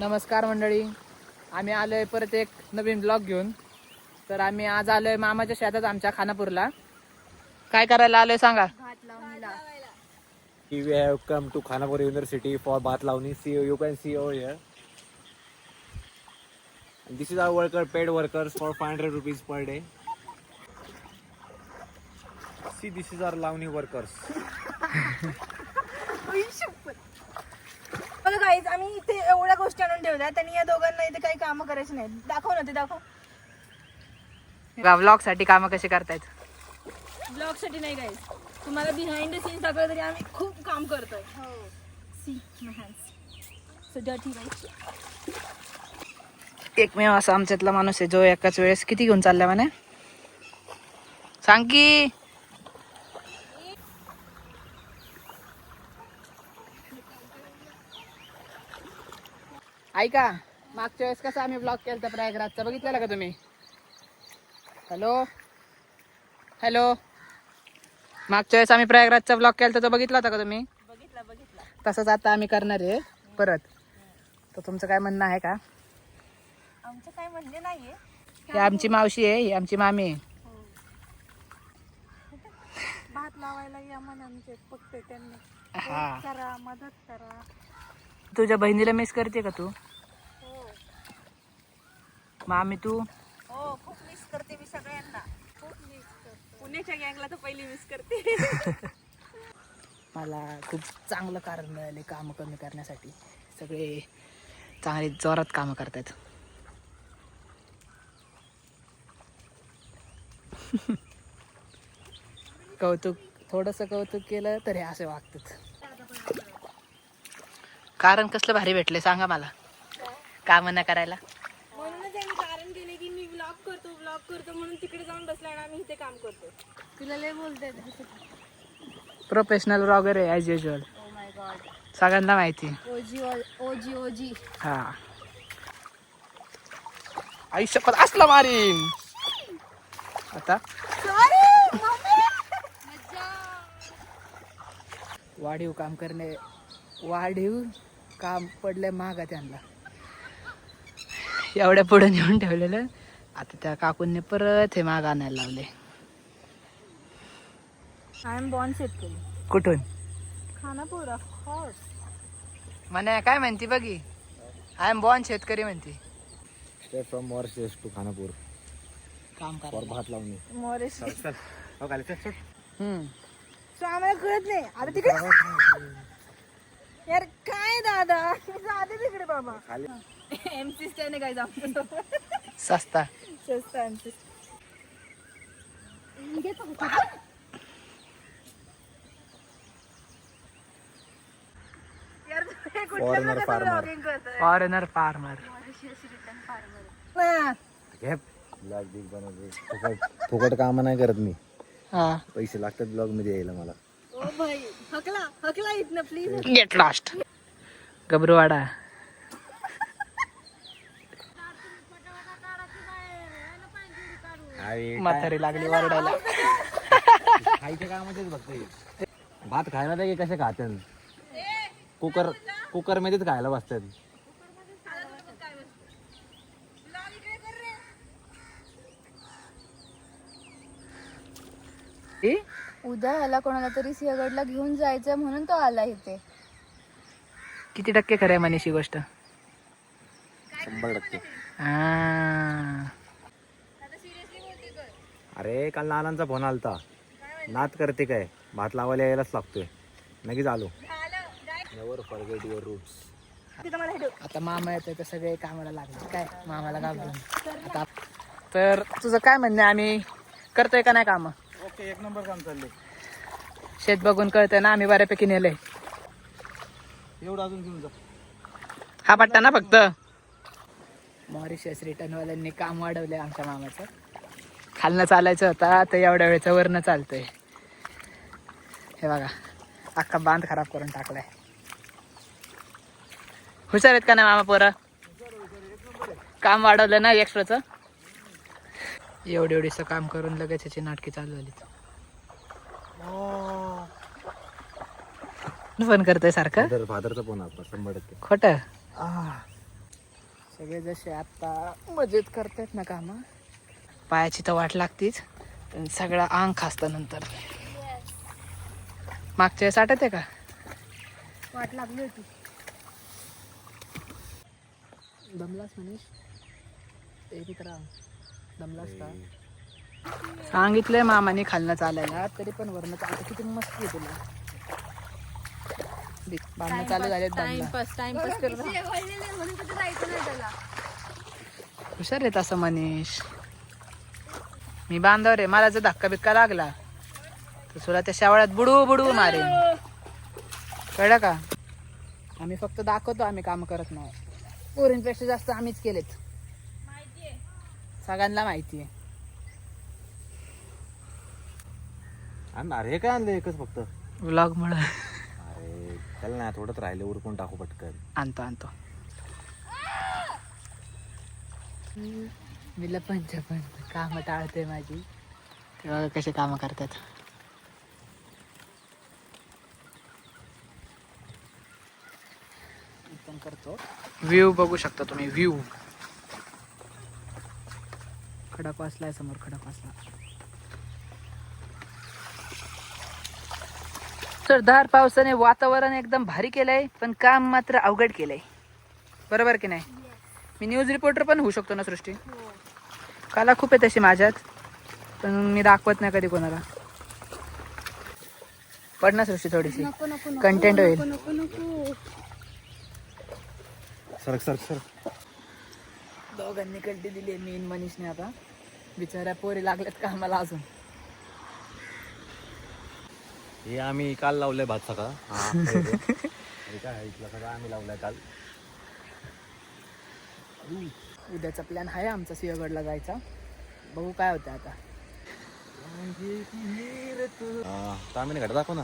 नमस्कार मंडळी. आम्ही आलो आहे परत एक नवीन ब्लॉग घेऊन. तर आम्ही आज आलो आहे मामाच्या शेतात आमच्या खानापूरला. काय करायला आलोय सांगा. की we have come to Khanapur university for bhat lavani see you can see oh here this is our worker paid workers for five hundred rupees per day see this is our lavani workers बघा guys आम्ही इथे एवढ्या गोष्टी आणून ठेवल्या. त्यांनी या दोघांना इथे काही कामं करायची नाही दाखव ना ते दाखव. ब्लॉगसाठी कामं कशी करतायत? ब्लॉगसाठी नाही गाईज तुम्हाला बिहाइंड द सीन दाखवलं तरी आम्ही खूप काम करतोय. सी सो डर्टी गाईज एकमेव असा आमच्यातला माणूस आहे जो एकाच वेळेस किती घेऊन चाललाय म्हणे? सांग की. ऐका मागच्या वेळेस कसा आम्ही ब्लॉग केला होता प्रयागराजचा? बघितलेला का तुम्ही? हॅलो हॅलो मागच्या वेळेस आम्ही प्रयागराजचा ब्लॉग केला होता तो बघितला होता का तुम्ही? बघितला बघितला. तसंच आता आम्ही करणार आहे परत. तर तुमचं काय म्हणणं आहे का? आमचं काय म्हणणे नाहीये. ही आमची मावशी आहे ही आमची मामी आहे. भात लावायला या मनांचे फक्त त्यांनी. हा. करा मदत करा. तुझ्या बहिणीला मिस करते का तू? हो मामी तू? हो खूप मिस करते मी सगळ्यांना. खूप मिस करते. पुण्याच्या गँगला तर पहिली मिस करते. मला खूप चांगलं कारण मिळाले कामं कमी करण्यासाठी. सगळे चांगले जोरात कामं करतात कौतुक थोडंसं कौतुक केलं तरी असे वागतात. कारण कसलं भारी भेटले सांगा मला. कामं न करायला. म्हणूनच कारण केले की मी ब्लॉग करतो ब्लॉग करतो म्हणून तिकडे जाऊन बसला आणि आम्ही इथे काम करतो. तुला लय बोलते प्रोफेशनल वगैरे as usual oh my god सगळ्यांना माहिती. OG OG OG. हा. आयुष्यपत असला मारीन. आता. वाढीव काम करणे वाढीव काम पडले महागा त्यांना. एवढ्या पुढे नेऊन ठेवलेलं. आता त्या काकूंनी परत हे माग आणायला लावले. आय एम बॉर्न शेतकरी कुठून? खानापूर म्हणे काय म्हणती बघी? आय एम बॉन शेतकरी म्हणती. Mauritius to Khanapur. काम करा. मोरेश Chal, chal. हो. हम्म. सो आम्हाला कळत नाही. आता तिकडे यार काय दादा? जाते तिकडे बाबा. खाली. एमसी स्टँड काय जाऊ सस्ता. स्वस्त एमसी? फॉरेनर फार्मर हा. ब्लॉग बिग बनवते फुकट फुकट कामं नाही करत मी. हा. पैसे लागतात ब्लॉगमध्ये यायला मला. ओ भाई हकला हकला इथनं प्लीज गेट लॉस्ट गबरूवाडा म्हातारी लागली वरडायला. खायच्या कामाचेच हे. भात खायला नाही कसे खातात कुकर कुकर मध्येच खायला बसतात ए? उद्या ह्याला कोणाला तरी सिंहगडला घेऊन जायचं म्हणून तो आला इथे. किती टक्के खरं आहे मनीषी गोष्ट? शंभर टक्के. हा. अरे काल नानांचा फोन आलता. नात करते काय? भात लावायला यायलाच लागतोय. लगेच आलो. नेवर फॉरगेट युअर रूट्स हे. आता मामा येतोय तर सगळे कामाला लागले. काय? मामाला घाबरून. आता तर तुझं काय म्हणणं आहे? आम्ही करतोय का नाही काम? एक नंबर काम चालले शेत बघून कळतंय ना आम्ही बऱ्यापैकी नेलंय. एवढं अजून घेऊन जा. हा पट्टा ना फक्त. मॉरिशस रिटर्नवाल्यांनी काम वाढवलंय आमच्या मामाचं. खालनं चालायचं होता तर एवढ्या वेळेचं वरनं चालतंय. हे बघा अख्खा बांध खराब करून टाकलाय. हुशार आहेत का नाही मामा पोरं? काम वाढवलं ना एक्स्ट्राचं एवढी एवढीचं काम करून लगेच याची नाटकी चालू झाली फोन करतोय सारखं? फादर फादरचा फोन आता शंभर टक्के. खोटं? सगळे जसे आता मजेत करतायत ना कामं. पायाची तर वाट लागतीच. पण सगळं अंग खासतं नंतर. मागच्या वेळेस आठवत आहे का? वाट लागली होती. दमलास मनीष? दमलास का? सांगितलंय मामाने खालनं चालायला. तरी पण वरनं चालतं किती मस्ती आहे तुला. भांडणं चालू झालेत दमला टाइमपास टाइमपास करत रिसी वळलेलं आहे म्हणून कुठे जायचं नाही त्याला. हुशार आहे तसं मनीष. मी बांधवर आहे. मला जर धक्का बिक्का लागला तर तुला त्या शेवाळ्यात बुडू बुडू मारेन. कळलं का? आम्ही फक्त दाखवतो आम्ही काम करत नाही. पोरींपेक्षा जास्त आम्हीच केलेत. सगळ्यांना माहिती आहे आण अरे हे काय आणलं एकच फक्त? व्लॉग मुळे. अरे चल ना थोडंच राहिले उरकून टाकू पटकन. आणतो आणतो. मी लपंच पण काम टाळते माझी. तेव्हा कसे काम करतात. मी पण करतो. व्ह्यू बघू शकता तुम्ही व्ह्यू खडक वाचलाय समोर खडक वाचला. तर धार पावसाने वातावरण एकदम भारी केलंय पण काम मात्र अवघड केलंय. बरोबर की नाही? मी न्यूज रिपोर्टर पण होऊ शकतो ना सृष्टी? कला खूप आहे तशी माझ्यात पण मी दाखवत नाही कधी कोणाला. पड ना सृष्टी थोडीशी. कंटेंट होईल. नको नको सरक सरक सरक. दोघांनी कल्टी दिली मी आणि मनीषने आता. बिचाऱ्या पोरी लागल्यात का आम्हाला अजून. हे आम्ही काल लावलंय भात सकाळ. काय इथलं सगळं आम्ही लावलंय काल. उद्याचा प्लॅन आहे आमचा सिंहगडला जायचा. बघू काय होतं आता. हा, तामिनी घाट दाखव ना.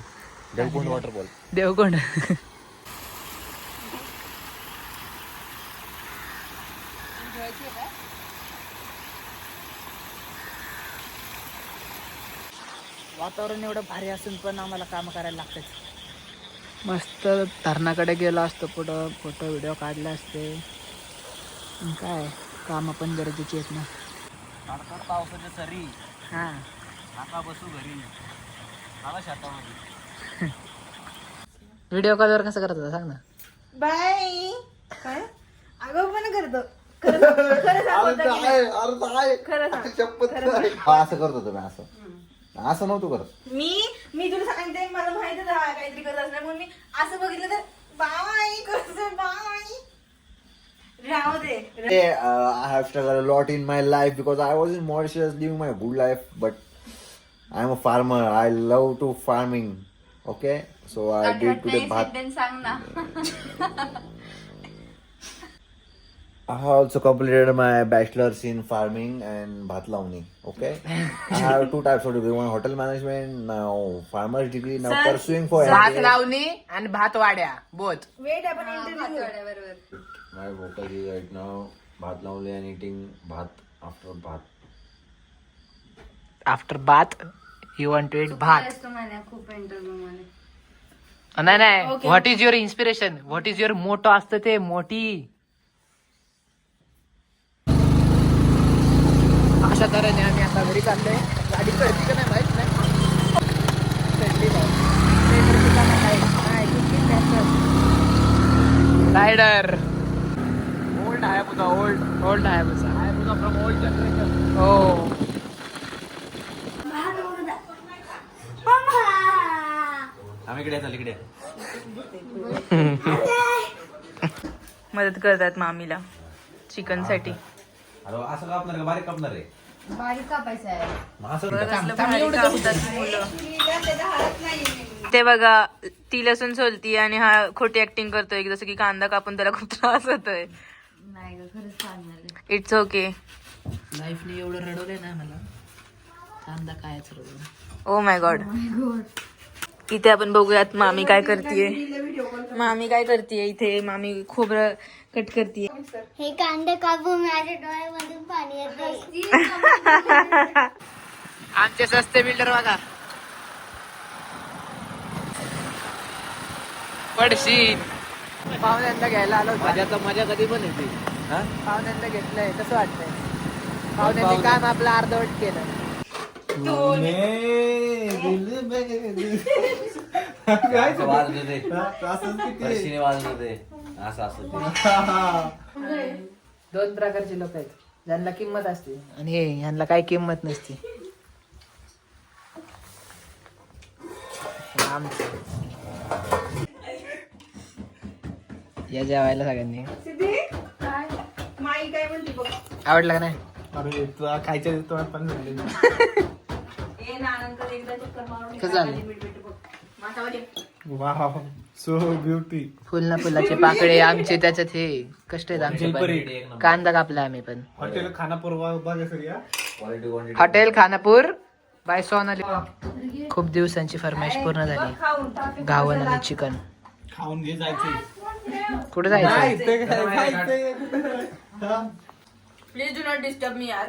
देवकुंड वॉटरफॉल देवकोंड. वातावरण एवढं भारी असून पण आम्हाला काम करायला लागतंच मस्त धरणाकडे गेलो असतो पुढं फोटो व्हिडिओ काढले असते. काय कामं पण गरजेची आहेत ना. पावसाच्या सरी. हां. आता बसू घरी. आला शेतामध्ये. व्हिडिओ कॉलवर कसं करत होता सांग ना. बाय काय? अगं पण करतो. हा असं करत होतो मी असं असं नव्हतं करत मी मी तुला सांगते मला माहीत होतं हा काहीतरी करत असणार म्हणून मी असं बघितलं तर बाय करतो बाय राहू दे uh, I have struggled a lot in my life because I was in Mauritius living my good life, but I'm a farmer. I love to farming. Okay, so I did today bhat. सांग ना I have also completed my bachelor's in farming and bhat launi. Okay, I have two types of degree: one hotel management, now farmer's degree. Now pursuing for भात MBA. लावणी आणि भात वाड्या बोध wait आपण interview My focus is right now bhat launi and eating bhat after bhat. After bhat you want to eat bhat खूप interview मध्ये नाही नाही what is your inspiration what is your motto असतं ते मोठी अशा तऱ्हेने आम्ही आता घरी चाललोय. गाडी कळती का नाही माहीत नाही. रायडर ओल्ड आहे? पुन्हा ओल्ड ओल्ड आहे पुन्हा फ्रॉम ओल्ड जनरेशन हो. आम्ही इकडे चल इकडे. मदत करतात मामीला. चिकनसाठी. अरे असं कापणार का? बारीक कापणार आहे? बारीक कापायचं आहे. मग असं ते बघा ती लसूण सोलती आणि हा खोटी ऍक्टिंग करतोय जसं की कांदा कापून त्याला खूप त्रास होतोय. नाही ग खरंच छान झालं इट्स ओके लाईफने एवढं रडवलंय ना मला कांदा कायच रडवलं ओ माय गॉड इथे आपण बघूयात मामी काय करतीये. मामी काय करतीये इथे? मामी खोबरं कट करतीये. हे कांदे कापू माझ्या डोळ्यामधून पाणी येते आमचे सस्ते बिल्डर बघा. पडशी. पाहुण्यांना घ्यायला आलो मजा तर मजा कधी पण येते. हा? पाहुण्यांना घेतलंय कसं वाटतंय. पाहुण्यांनी काम आपलं अर्धवट केलं. असं वाजत होते फरशीने वाजत होते असं असं ते. दोन प्रकारचे लोक आहेत. ज्यांना किंमत असते. आणि हे ह्यांना काही किंमत नसते. आमचं. या जेवायला सगळ्यांनी. माई काय म्हणते बघ. आवडलं का नाही? अरे तुला खायच्या तोंडात पण झाले वाव सो ब्युटी फुल ना फुलाचे पाकळे आमचे त्याच्यात हे कष्ट आहेत आमचे. पण. कांदा कापला आम्ही पण. Hotel Khanapur hotel Khanapur by Sonali. खूप दिवसांची फरमाईश पूर्ण झाली. गावन आणि चिकन. खाऊन घे जायचे. कुठे जायचं? प्लीज डू नॉट डिस्टर्ब मी यार.